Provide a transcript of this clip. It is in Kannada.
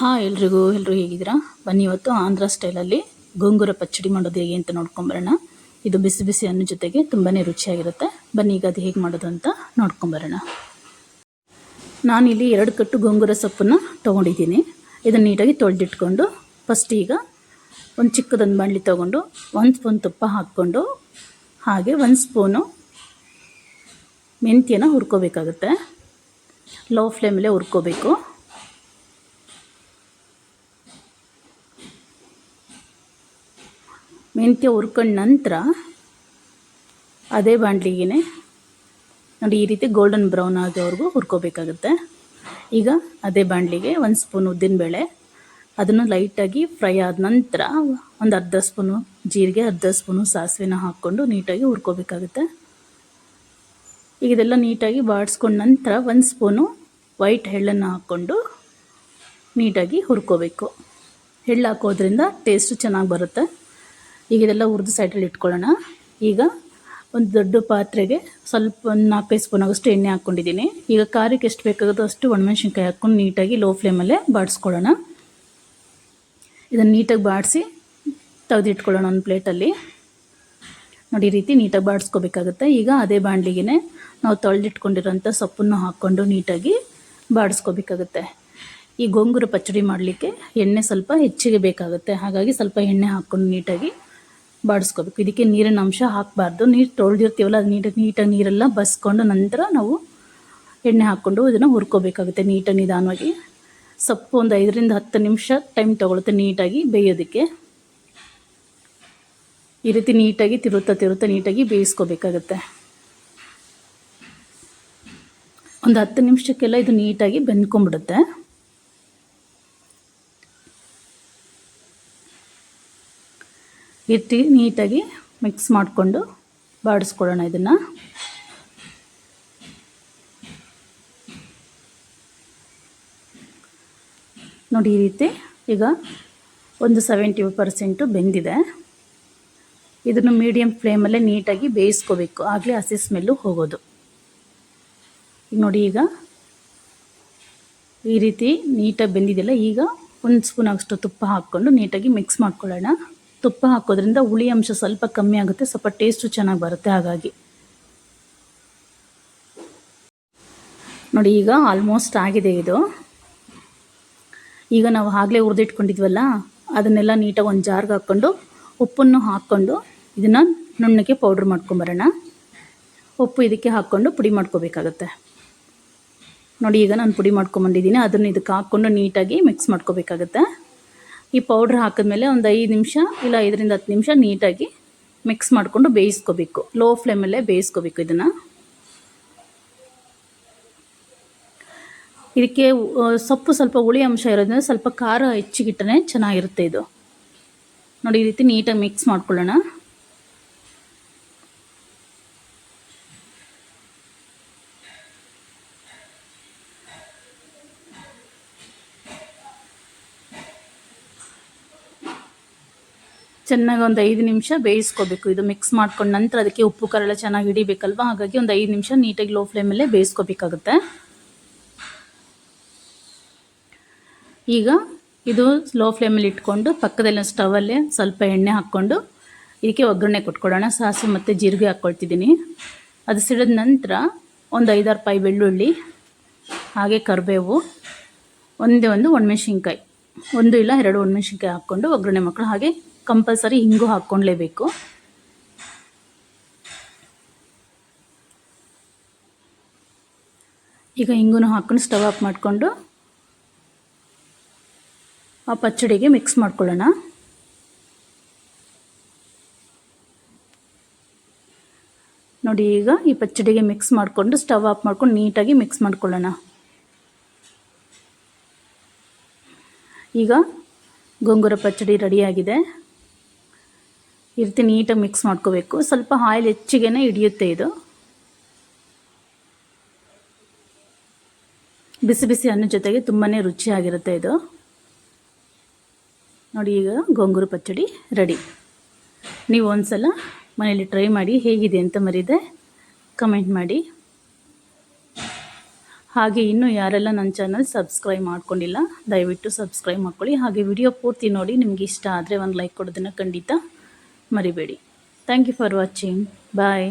ಹಾಯ್ ಎಲ್ರಿಗೂ ಎಲ್ಲರೂ ಹೇಗಿದ್ದೀರಾ? ಬನ್ನಿ ಇವತ್ತು ಆಂಧ್ರ ಸ್ಟೈಲಲ್ಲಿ ಗೋಂಗೂರ ಪಚ್ಚಡಿ ಮಾಡೋದು ಹೇಗೆ ಅಂತ ನೋಡ್ಕೊಂಬರೋಣ ಇದು ಬಿಸಿ ಬಿಸಿ ಅನ್ನ ಜೊತೆಗೆ ತುಂಬಾ ರುಚಿಯಾಗಿರುತ್ತೆ. ಬನ್ನಿ ಈಗ ಅದು ಹೇಗೆ ಮಾಡೋದು ಅಂತ ನೋಡ್ಕೊಂಬರೋಣ ನಾನಿಲ್ಲಿ ಎರಡು ಕಟ್ಟು ಗೋಂಗೂರ ಸೊಪ್ಪನ್ನು ತೊಗೊಂಡಿದ್ದೀನಿ. ಇದನ್ನು ನೀಟಾಗಿ ತೊಳೆದಿಟ್ಕೊಂಡು ಫಸ್ಟ್ ಈಗ ಒಂದು ಚಿಕ್ಕದೊಂದು ಬಾಣಲಿ ತೊಗೊಂಡು, ಒಂದು ಸ್ಪೂನ್ ತುಪ್ಪ ಹಾಕ್ಕೊಂಡು, ಹಾಗೆ ಒಂದು ಸ್ಪೂನು ಮೆಂತ್ಯನ ಹುರ್ಕೋಬೇಕಾಗುತ್ತೆ. ಲೋ ಫ್ಲೇಮಲ್ಲೇ ಹುರ್ಕೋಬೇಕು. ಮೆಂತ್ಯ ಹುರ್ಕೊಂಡ ನಂತರ ಅದೇ ಬಾಣಲಿಗೆ ನೋಡಿ ಈ ರೀತಿ ಗೋಲ್ಡನ್ ಬ್ರೌನ್ ಆಗೋವರೆಗೂ ಹುರ್ಕೋಬೇಕಾಗುತ್ತೆ. ಈಗ ಅದೇ ಬಾಣಲಿಗೆ ಒಂದು ಸ್ಪೂನ್ ಉದ್ದಿನಬೇಳೆ, ಅದನ್ನು ಲೈಟಾಗಿ ಫ್ರೈ ಆದ ನಂತರ ಒಂದು ಅರ್ಧ ಸ್ಪೂನು ಜೀರಿಗೆ, ಅರ್ಧ ಸ್ಪೂನು ಸಾಸಿವೆನ ಹಾಕ್ಕೊಂಡು ನೀಟಾಗಿ ಹುರ್ಕೋಬೇಕಾಗುತ್ತೆ. ಈಗ ಇದೆಲ್ಲ ನೀಟಾಗಿ ಬಾಡಿಸ್ಕೊಂಡ ನಂತರ ಒಂದು ಸ್ಪೂನು ವೈಟ್ ಎಳ್ಳನ್ನು ಹಾಕ್ಕೊಂಡು ನೀಟಾಗಿ ಹುರ್ಕೋಬೇಕು. ಎಳ್ಳು ಹಾಕೋದ್ರಿಂದ ಟೇಸ್ಟು ಚೆನ್ನಾಗಿ ಬರುತ್ತೆ. ಈಗ ಇದೆಲ್ಲ ಹುರಿದು ಸೈಡಲ್ಲಿ ಇಟ್ಕೊಳ್ಳೋಣ. ಈಗ ಒಂದು ದೊಡ್ಡ ಪಾತ್ರೆಗೆ ಸ್ವಲ್ಪ ಒಂದು ನಾಲ್ಕೈದು ಸ್ಪೂನ್ ಆಗೋಷ್ಟು ಎಣ್ಣೆ ಹಾಕ್ಕೊಂಡಿದ್ದೀನಿ. ಈಗ ಖಾರಕ್ಕೆ ಎಷ್ಟು ಬೇಕಾಗುತ್ತೋ ಅಷ್ಟು ಒಣಮೆಣ್ಸಿನ್ಕಾಯಿ ಹಾಕ್ಕೊಂಡು ನೀಟಾಗಿ ಲೋ ಫ್ಲೇಮಲ್ಲೇ ಬಾಡಿಸ್ಕೊಳ್ಳೋಣ. ಇದನ್ನು ನೀಟಾಗಿ ಬಾಡಿಸಿ ತೆಗೆದಿಟ್ಕೊಳ್ಳೋಣ ಒಂದು ಪ್ಲೇಟಲ್ಲಿ ನೋಡಿ, ಈ ರೀತಿ ನೀಟಾಗಿ ಬಾಡಿಸ್ಕೋಬೇಕಾಗುತ್ತೆ. ಈಗ ಅದೇ ಬಾಣಲಿಗೆ ನಾವು ತೊಳೆದಿಟ್ಕೊಂಡಿರೋಂಥ ಸೊಪ್ಪನ್ನು ಹಾಕ್ಕೊಂಡು ನೀಟಾಗಿ ಬಾಡಿಸ್ಕೋಬೇಕಾಗುತ್ತೆ. ಈ ಗೋಂಗೂರ ಪಚ್ಚಡಿ ಮಾಡಲಿಕ್ಕೆ ಎಣ್ಣೆ ಸ್ವಲ್ಪ ಹೆಚ್ಚಿಗೆ ಬೇಕಾಗುತ್ತೆ. ಹಾಗಾಗಿ ಸ್ವಲ್ಪ ಎಣ್ಣೆ ಹಾಕ್ಕೊಂಡು ನೀಟಾಗಿ ಬಾಡಿಸ್ಕೋಬೇಕು. ಇದಕ್ಕೆ ನೀರಿನ ಅಂಶ ಹಾಕಬಾರ್ದು. ನೀರು ತೊಳೆದಿರ್ತೀವಲ್ಲ, ಅದು ನೀಟಾಗಿ ನೀಟಾಗಿ ನೀರೆಲ್ಲ ಬಸ್ಕೊಂಡು ನಂತರ ನಾವು ಎಣ್ಣೆ ಹಾಕ್ಕೊಂಡು ಇದನ್ನು ಹುರ್ಕೋಬೇಕಾಗುತ್ತೆ ನೀಟಾಗಿ ನಿಧಾನವಾಗಿ. ಸೊಪ್ಪು ಒಂದು ಐದರಿಂದ ಹತ್ತು ನಿಮಿಷ ಟೈಮ್ ತೊಗೊಳುತ್ತೆ ನೀಟಾಗಿ ಬೇಯೋದಕ್ಕೆ. ಈ ರೀತಿ ನೀಟಾಗಿ ತಿರುತ್ತಾ ತಿರುತ್ತಾ ನೀಟಾಗಿ ಬೇಯಿಸ್ಕೋಬೇಕಾಗತ್ತೆ. ಒಂದು ಹತ್ತು ನಿಮಿಷಕ್ಕೆಲ್ಲ ಇದು ನೀಟಾಗಿ ಬೆಂದ್ಕೊಂಡ್ಬಿಡುತ್ತೆ. ಇಟ್ಟು ನೀಟಾಗಿ ಮಿಕ್ಸ್ ಮಾಡಿಕೊಂಡು ಬಾಡಿಸ್ಕೊಳ್ಳೋಣ ಇದನ್ನು. ನೋಡಿ ಈ ರೀತಿ ಈಗ ಒಂದು ಸೆವೆಂಟಿ ಪರ್ಸೆಂಟು ಬೆಂದಿದೆ. ಇದನ್ನು ಮೀಡಿಯಮ್ ಫ್ಲೇಮಲ್ಲೇ ನೀಟಾಗಿ ಬೇಯಿಸ್ಕೋಬೇಕು. ಆಗಲೇ ಹಸಿ ಸ್ಮೆಲ್ಲು ಹೋಗೋದು. ಈಗ ನೋಡಿ ಈಗ ಈ ರೀತಿ ನೀಟಾಗಿ ಬೆಂದಿದೆಯಲ್ಲ, ಈಗ ಒಂದು ಸ್ಪೂನ್ ಅಷ್ಟು ತುಪ್ಪ ಹಾಕ್ಕೊಂಡು ನೀಟಾಗಿ ಮಿಕ್ಸ್ ಮಾಡ್ಕೊಳ್ಳೋಣ. ತುಪ್ಪ ಹಾಕೋದ್ರಿಂದ ಹುಳಿ ಅಂಶ ಸ್ವಲ್ಪ ಕಮ್ಮಿ ಆಗುತ್ತೆ, ಸ್ವಲ್ಪ ಟೇಸ್ಟು ಚೆನ್ನಾಗಿ ಬರುತ್ತೆ ಹಾಗಾಗಿ. ನೋಡಿ, ಈಗ ಆಲ್ಮೋಸ್ಟ್ ಆಗಿದೆ ಇದು. ಈಗ ನಾವು ಆಗಲೇ ಹುರಿದಿಟ್ಕೊಂಡಿದ್ವಲ್ಲ, ಅದನ್ನೆಲ್ಲ ನೀಟಾಗಿ ಒಂದು ಜಾರ್ಗೆ ಹಾಕ್ಕೊಂಡು ಉಪ್ಪನ್ನು ಹಾಕ್ಕೊಂಡು ಇದನ್ನು ನುಣ್ಣಗೆ ಪೌಡ್ರ್ ಮಾಡ್ಕೊಂಬರೋಣ ಉಪ್ಪು ಇದಕ್ಕೆ ಹಾಕ್ಕೊಂಡು ಪುಡಿ ಮಾಡ್ಕೋಬೇಕಾಗತ್ತೆ. ನೋಡಿ, ಈಗ ನಾನು ಪುಡಿ ಮಾಡ್ಕೊಂಬಂದಿದ್ದೀನಿ ಅದನ್ನು ಇದಕ್ಕೆ ಹಾಕ್ಕೊಂಡು ನೀಟಾಗಿ ಮಿಕ್ಸ್ ಮಾಡ್ಕೋಬೇಕಾಗತ್ತೆ. ಈ ಪೌಡ್ರ್ ಹಾಕಿದ್ಮೇಲೆ ಒಂದು ಐದು ನಿಮಿಷ ಇಲ್ಲ ಐದರಿಂದ ಹತ್ತು ನಿಮಿಷ ನೀಟಾಗಿ ಮಿಕ್ಸ್ ಮಾಡಿಕೊಂಡು ಬೇಯಿಸ್ಕೋಬೇಕು. ಲೋ ಫ್ಲೇಮಲ್ಲೇ ಬೇಯಿಸ್ಕೋಬೇಕು ಇದನ್ನು. ಇದಕ್ಕೆ ಸೊಪ್ಪು ಸ್ವಲ್ಪ ಹುಳಿ ಅಂಶ ಇರೋದ್ರಿಂದ ಸ್ವಲ್ಪ ಖಾರ ಹೆಚ್ಚಿಗಿಟ್ಟರೆ ಚೆನ್ನಾಗಿರುತ್ತೆ ಇದು. ನೋಡಿ, ಈ ರೀತಿ ನೀಟಾಗಿ ಮಿಕ್ಸ್ ಮಾಡ್ಕೊಳ್ಳೋಣ. ಚೆನ್ನಾಗಿ ಒಂದು ಐದು ನಿಮಿಷ ಬೇಯಿಸ್ಕೋಬೇಕು. ಇದು ಮಿಕ್ಸ್ ಮಾಡ್ಕೊಂಡು ನಂತರ ಅದಕ್ಕೆ ಉಪ್ಪು ಕರಳ ಚೆನ್ನಾಗಿ ಹಿಡಿಬೇಕಲ್ವ? ಹಾಗಾಗಿ ಒಂದು ಐದು ನಿಮಿಷ ನೀಟಾಗಿ ಲೋ ಫ್ಲೇಮಲ್ಲೇ ಬೇಯಿಸ್ಕೋಬೇಕಾಗುತ್ತೆ. ಈಗ ಇದು ಲೋ ಫ್ಲೇಮಲ್ಲಿ ಇಟ್ಕೊಂಡು ಪಕ್ಕದಲ್ಲಿ ಸ್ಟವಲ್ಲೇ ಸ್ವಲ್ಪ ಎಣ್ಣೆ ಹಾಕ್ಕೊಂಡು ಇದಕ್ಕೆ ಒಗ್ಗರಣೆ ಕೊಟ್ಕೊಡೋಣ. ಸಾಸಿವೆ ಮತ್ತು ಜೀರಿಗೆ ಹಾಕ್ಕೊಳ್ತಿದ್ದೀನಿ ಅದು ಸಿಡಿದ ನಂತರ ಒಂದು ಐದಾರು ಪಾಯಿ ಬೆಳ್ಳುಳ್ಳಿ, ಹಾಗೆ ಕರಿಬೇವು, ಒಂದೇ ಒಂದು ಒಣಮೆಣ್ಸಿನ್ಕಾಯಿ. ಒಂದು ಇಲ್ಲ, ಎರಡು ಒಣಮೆಣ್ಸಿನ್ಕಾಯಿ ಹಾಕ್ಕೊಂಡು ಒಗ್ಗರಣೆ ಮಕ್ಕಳು ಹಾಗೆ ಕಂಪಲ್ಸರಿ ಹಿಂಗು ಹಾಕ್ಕೊಳ್ಲೇಬೇಕು ಈಗ ಹಿಂಗೂ ಹಾಕ್ಕೊಂಡು ಸ್ಟವ್ ಆಫ್ ಮಾಡಿಕೊಂಡು ಆ ಪಚ್ಚಡಿಗೆ ಮಿಕ್ಸ್ ಮಾಡ್ಕೊಳ್ಳೋಣ. ನೋಡಿ ಈಗ ಈ ಪಚ್ಚಡಿಗೆ ಮಿಕ್ಸ್ ಮಾಡಿಕೊಂಡು ಸ್ಟವ್ ಆಫ್ ಮಾಡ್ಕೊಂಡು ನೀಟಾಗಿ ಮಿಕ್ಸ್ ಮಾಡ್ಕೊಳ್ಳೋಣ. ಈಗ ಗೊಂಗುರ ಪಚ್ಚಡಿ ರೆಡಿಯಾಗಿದೆ ಈ ರೀತಿ ನೀಟಾಗಿ ಮಿಕ್ಸ್ ಮಾಡ್ಕೋಬೇಕು. ಸ್ವಲ್ಪ ಆಯಿಲ್ ಹೆಚ್ಚಿಗೆ ಹಿಡಿಯುತ್ತೆ ಇದು. ಬಿಸಿ ಬಿಸಿ ಅನ್ನ ಜೊತೆಗೆ ತುಂಬಾ ರುಚಿಯಾಗಿರುತ್ತೆ ಇದು. ನೋಡಿ ಈಗ ಗೋಂಗೂರು ಪಚ್ಚಡಿ ರೆಡಿ. ನೀವು ಒಂದ್ಸಲ ಮನೇಲಿ ಟ್ರೈ ಮಾಡಿ ಹೇಗಿದೆ ಅಂತ ಮರಿದೆ ಕಮೆಂಟ್ ಮಾಡಿ. ಹಾಗೆ ಇನ್ನೂ ಯಾರೆಲ್ಲ ನನ್ನ ಚಾನಲ್ ಸಬ್ಸ್ಕ್ರೈಬ್ ಮಾಡ್ಕೊಂಡಿಲ್ಲ, ದಯವಿಟ್ಟು ಸಬ್ಸ್ಕ್ರೈಬ್ ಮಾಡ್ಕೊಳ್ಳಿ. ಹಾಗೆ ವಿಡಿಯೋ ಪೂರ್ತಿ ನೋಡಿ, ನಿಮ್ಗೆ ಇಷ್ಟ ಆದರೆ ಒಂದು ಲೈಕ್ ಕೊಡೋದನ್ನು ಖಂಡಿತ మరిబెడి thank you for watching bye